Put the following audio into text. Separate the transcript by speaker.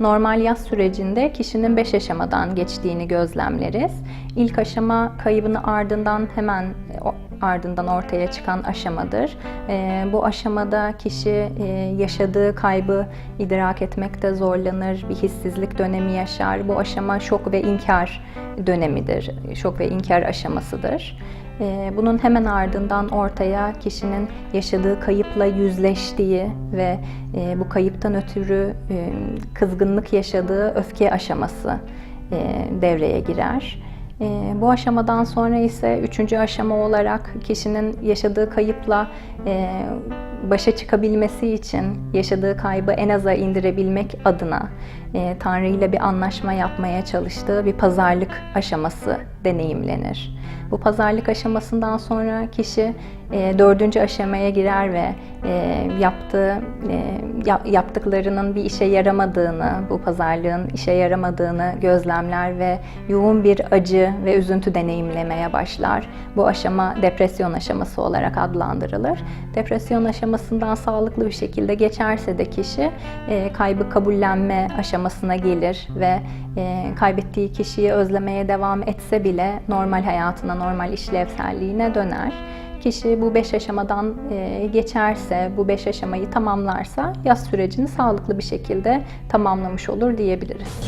Speaker 1: Normal yaz sürecinde kişinin 5 aşamadan geçtiğini gözlemleriz. İlk aşama kaybını ardından hemen e, ardından ortaya çıkan aşamadır. E, bu aşamada kişi e, yaşadığı kaybı idrak etmekte zorlanır, bir hissizlik dönemi yaşar. Bu aşama şok ve inkar dönemidir, şok ve inkar aşamasıdır. E, Bunun hemen ardından ortaya kişinin yaşadığı kayıpla yüzleştiği ve e, bu kayıptan ötürü e, kızgınlık yaşadığı öfke aşaması devreye girer. E, Bu aşamadan sonra ise üçüncü aşama olarak kişinin yaşadığı kayıpla e, başa çıkabilmesi için yaşadığı kaybı en aza indirebilmek adına e, Tanrı ile bir anlaşma yapmaya çalıştığı bir pazarlık aşaması deneyimlenir. Bu pazarlık aşamasından sonra kişi e, dördüncü aşamaya girer ve e, yaptığı e, ya- yaptıklarının bir işe yaramadığını, bu pazarlığın işe yaramadığını gözlemler ve yoğun bir acı ve üzüntü deneyimlemeye başlar. Bu aşama depresyon aşaması olarak adlandırılır. Depresyon aşamasından sağlıklı bir şekilde geçerse de kişi e, kaybı kabullenme aşamasına gelir ve kaybettiği kişiyi özlemeye devam etse bile normal hayatına, normal işlevselliğine döner. Kişi bu beş aşamadan e, geçerse, bu beş aşamayı tamamlarsa yaz sürecini sağlıklı bir şekilde tamamlamış olur diyebiliriz.